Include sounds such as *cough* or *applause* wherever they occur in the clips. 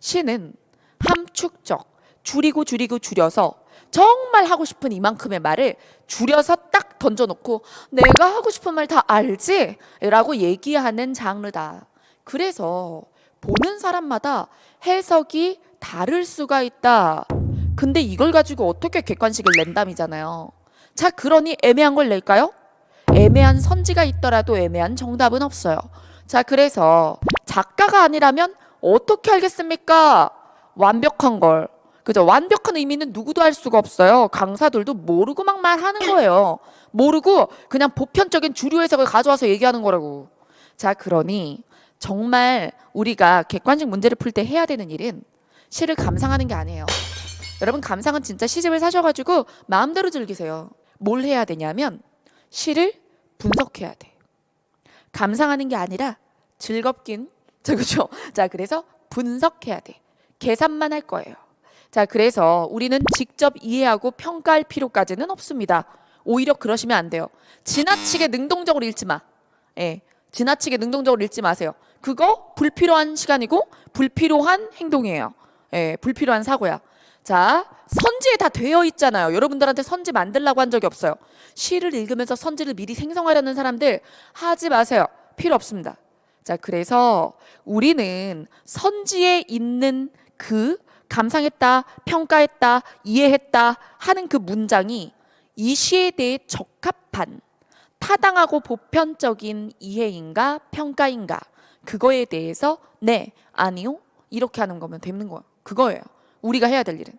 시는 함축적 줄이고 줄이고 줄여서 정말 하고 싶은 이만큼의 말을 줄여서 딱 던져놓고 내가 하고 싶은 말 다 알지? 라고 얘기하는 장르다. 그래서 보는 사람마다 해석이 다를 수가 있다. 근데 이걸 가지고 어떻게 객관식을 낸담이잖아요. 자, 그러니 애매한 걸 낼까요? 애매한 선지가 있더라도 애매한 정답은 없어요. 자, 그래서 작가가 아니라면 어떻게 알겠습니까? 완벽한 걸. 그죠? 완벽한 의미는 누구도 알 수가 없어요. 강사들도 모르고 막 말하는 거예요. 모르고 그냥 보편적인 주류 해석을 가져와서 얘기하는 거라고. 자, 그러니 정말 우리가 객관식 문제를 풀 때 해야 되는 일은 시를 감상하는 게 아니에요. 여러분 감상은 진짜 시집을 사셔가지고 마음대로 즐기세요. 뭘 해야 되냐면 시를 분석해야 돼. 감상하는 게 아니라 즐겁긴 자 그죠? *laughs* 자 그래서 분석해야 돼. 계산만 할 거예요. 자 그래서 우리는 직접 이해하고 평가할 필요까지는 없습니다. 오히려 그러시면 안 돼요. 지나치게 능동적으로 읽지 마. 예, 지나치게 능동적으로 읽지 마세요. 그거 불필요한 시간이고 불필요한 행동이에요. 예, 불필요한 사고야. 자, 선지에 다 되어 있잖아요. 여러분들한테 선지 만들라고 한 적이 없어요. 시를 읽으면서 선지를 미리 생성하려는 사람들 하지 마세요. 필요 없습니다. 자, 그래서 우리는 선지에 있는 그 감상했다, 평가했다, 이해했다 하는 그 문장이 이 시에 대해 적합한 타당하고 보편적인 이해인가 평가인가 그거에 대해서 네, 아니요 이렇게 하는 거면 되는 거예요. 그거예요. 우리가 해야 될 일은.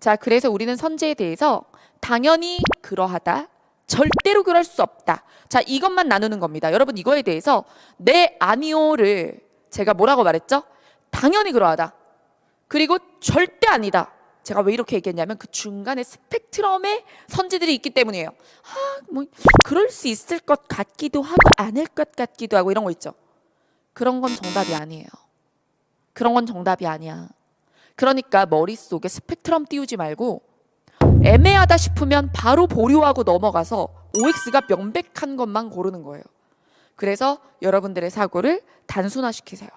자, 그래서 우리는 선제에 대해서 당연히 그러하다. 절대로 그럴 수 없다. 자, 이것만 나누는 겁니다. 여러분 이거에 대해서 네, 아니요를 제가 뭐라고 말했죠? 당연히 그러하다. 그리고 절대 아니다. 제가 왜 이렇게 얘기했냐면 그 중간에 스펙트럼의 선지들이 있기 때문이에요. 아, 뭐 그럴 수 있을 것 같기도 하고 아닐 것 같기도 하고 이런 거 있죠. 그런 건 정답이 아니에요. 그런 건 정답이 아니야. 그러니까 머릿속에 스펙트럼 띄우지 말고 애매하다 싶으면 바로 보류하고 넘어가서 OX가 명백한 것만 고르는 거예요. 그래서 여러분들의 사고를 단순화시키세요.